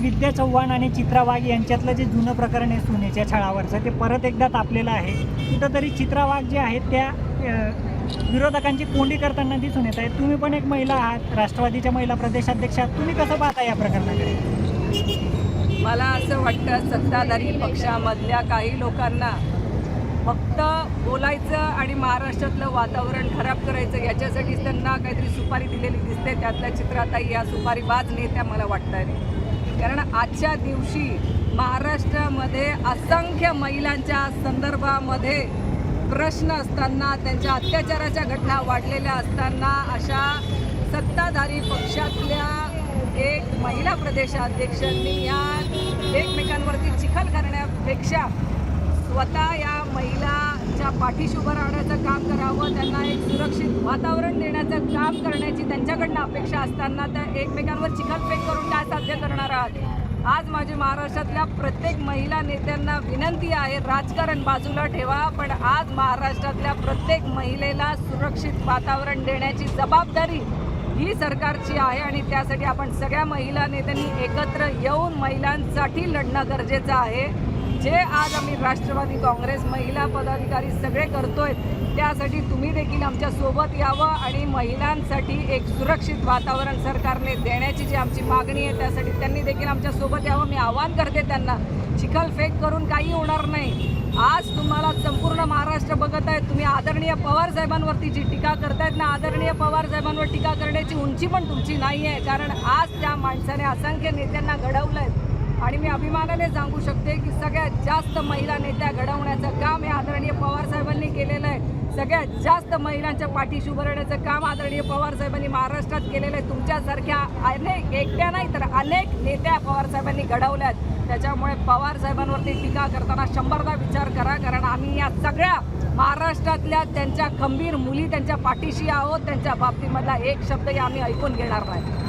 विद्या चव्हाण आणि चित्रा वाघ यांच्यातलं जे जुनं प्रकरण आहे सोन्याच्या छळावरचं ते परत एकदा तापलेलं आहे. कुठंतरी चित्रा वाघ जे आहेत त्या विरोधकांची कोंडी करताना दिसून येत आहे तुम्ही पण एक महिला आहात राष्ट्रवादीच्या महिला प्रदेशाध्यक्ष आहात. तुम्ही कसं पाहता या प्रकरणाकडे? मला असं वाटतं सत्ताधारी पक्षामधल्या काही लोकांना फक्त बोलायचं आणि महाराष्ट्रातलं वातावरण खराब करायचं याच्यासाठीच त्यांना काहीतरी सुपारी दिलेली दिसते. त्यातल्या चित्राताई या सुपारी बाज नेत्या मला वाटत आहे कारण आजच्या दिवशी महाराष्ट्रामध्ये असंख्य महिलांच्या संदर्भामध्ये प्रश्न असताना त्यांच्या अत्याचाराच्या घटना वाढलेल्या असताना अशा सत्ताधारी पक्षातल्या एक महिला प्रदेशाध्यक्षांनी या एकमेकांवरती चिखल करण्यापेक्षा स्वतः या महिला त्यांच्या पाठीशी उभं राहण्याचं काम करावं त्यांना एक सुरक्षित वातावरण देण्याचं काम करण्याची त्यांच्याकडनं अपेक्षा असताना त्या एकमेकांवर चिखलफेक करून काय साध्य करणार आहात. आज माझी महाराष्ट्रातल्या प्रत्येक महिला नेत्यांना विनंती आहे राजकारण बाजूला ठेवा पण आज महाराष्ट्रातल्या प्रत्येक महिलेला सुरक्षित वातावरण देण्याची जबाबदारी ही सरकारची आहे आणि त्यासाठी आपण सगळ्या महिला नेत्यांनी एकत्र येऊन महिलांसाठी लढणं गरजेचं आहे. जे आज आम्ही राष्ट्रवादी काँग्रेस महिला पदाधिकारी सगळे करतोय त्यासाठी तुम्ही देखील आमच्यासोबत यावं आणि महिलांसाठी एक सुरक्षित वातावरण सरकारने देण्याची जी आमची मागणी आहे त्यासाठी त्यांनी देखील आमच्यासोबत यावं. मी आवाहन करते त्यांना चिखलफेक करून काही होणार नाही. आज तुम्हाला संपूर्ण महाराष्ट्र बघत आहे. तुम्ही आदरणीय पवार साहेबांवरती जी टीका करतायत ना आदरणीय पवार साहेबांवर टीका करण्याची उंची पण तुमची नाही आहे कारण आज त्या माणसाने असंख्य नेत्यांना घडवलं आहे आणि मी अभिमानाने सांगू शकते की सगळ्यात जास्त महिला नेत्या घडवण्याचं काम हे आदरणीय पवार साहेबांनी केलेलं आहे. सगळ्यात जास्त महिलांच्या पाठीशी उभं राहण्याचं काम आदरणीय पवार साहेबांनी महाराष्ट्रात केलेलं आहे. तुमच्यासारख्या अनेक एकट्या नाही तर अनेक नेत्या पवार साहेबांनी घडवल्यात त्याच्यामुळे पवार साहेबांवरती टीका करताना शंभरदा विचार करा कारण आम्ही या सगळ्या महाराष्ट्रातल्या त्यांच्या खंबीर मुली त्यांच्या पाठीशी आहोत. त्यांच्या बाबतीमधला एक शब्दही आम्ही ऐकून घेणार नाही.